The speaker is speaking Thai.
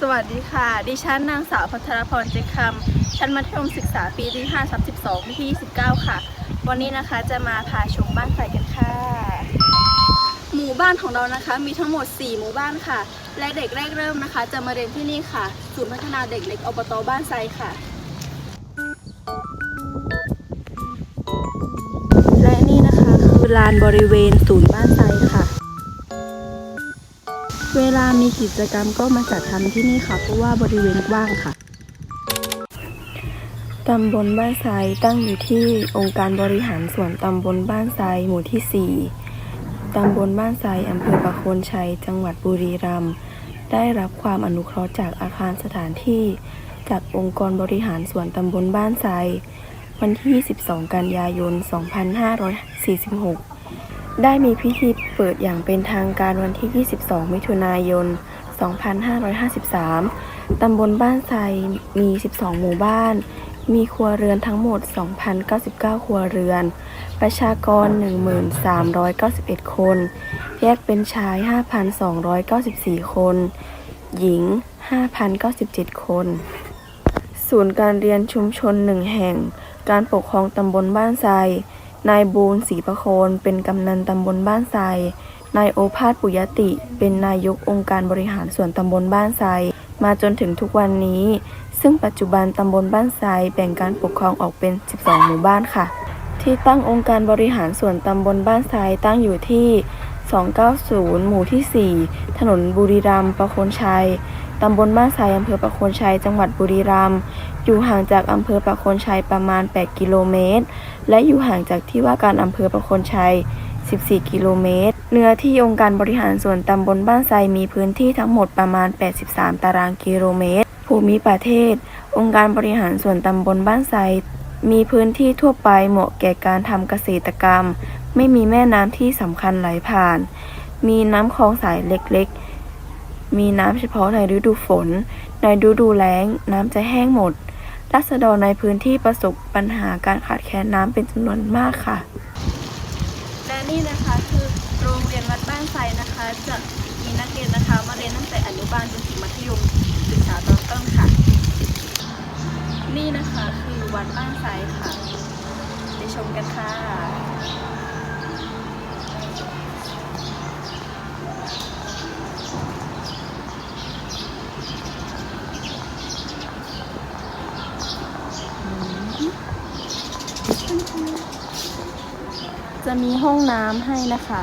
สวัสดีค่ะ ดิฉันนางสาวพัทรพรเจคำชั้นมัธยมศึกษาปีที่5ทับ12ปีที่ 29 ค่ะ วันนี้นะคะจะมาพาชมบ้านไฟกันค่ะ หมู่บ้านของเรานะคะ มีทั้งหมด 4 หมู่บ้านค่ะ และเด็กแรกเริ่มนะคะ จะมาเรียนที่นี่ค่ะ ศูนย์พัฒนาเด็กเล็กอบตบ้านไซค่ะ และนี่นะคะคือลานบริเวณศูนย์บ้านไซค่ะ เวลามีกิจกรรมก็มาจัดทำที่นี่ค่ะ เพราะว่าบริเวณกว้างค่ะตำบลบ้านไซตั้งอยู่ที่องค์การบริหารส่วนตำบลบ้านไซหมู่ที่ 4 ตำบลบ้านไซอำเภอประโคนชัย จังหวัดบุรีรัมย์ ได้รับความอนุเคราะห์จากอาคารสถานที่ จากองค์กรบริหารส่วนตำบลบ้านไซวันที่22กันยายน 2546 ได้มีพิธีเปิดอย่างเป็นทางการวันที่ 22 มิถุนายน 2553 ตำบลบ้านไซมี 12 หมู่บ้าน มีครัวเรือนทั้งหมด 2,099 ครัวเรือน ประชากร 1,391 คน แยกเป็นชาย 5,294 คน หญิง 5,097 คน ศูนย์การเรียนชุมชนหนึ่งแห่ง การปกครองตำบลบ้านไซ นายบูนศรีประโคน เป็นกำนันตำบลบ้านไซนายโอภาสปุยติ เป็นนายกองค์การบริหารส่วนตำบลบ้านไซมาจนถึงทุกวันนี้ ซึ่งปัจจุบันตำบลบ้านไซแบ่งการปกครองออกเป็น 12 หมู่บ้านค่ะ ที่ตั้งองค์การบริหารส่วนตำบลบ้านไซตั้งอยู่ที่ 290 หมู่ที่ 4 ถนนบุรีรัมย์ประโคนชัยตำบลบ้านไซอำเภอประโคนชัย จังหวัดบุรีรัมย์ อยู่ห่างจากอำเภอประโคนชัยประมาณ 8 กิโลเมตร และอยู่ห่างจากที่ว่าการอำเภอประโคนชัย 14 กิโลเมตร เนื้อที่องค์การบริหารส่วนตำบลบ้านไซมีพื้นที่ทั้งหมดประมาณ 83 ตารางกิโลเมตร ภูมิประเทศ องค์การบริหารส่วนตำบลบ้านไซมีพื้นที่ทั่วไปเหมาะแก่การทำเกษตรกรรม ไม่มีแม่น้ำที่สำคัญไหลผ่าน มีน้ำคลองสายเล็กๆ มีน้ำเฉพาะในฤดูฝน ในฤดูแล้งน้ำจะแห้งหมด รัษฎรในพื้นที่ประสบปัญหาการขาดแคลนน้ำเป็นจำนวนมากค่ะ และนี่นะคะคือโรงเรียนวัดบ้านไซนะคะ จะมีนักเรียนนะคะมาเรียนตั้งแต่อนุบาลจนถึงมัธยมศึกษาตอนต้นค่ะ นี่นะคะคือวัดบ้านไซค่ะ ไปชมกันค่ะ จะมีห้องน้ำให้นะคะ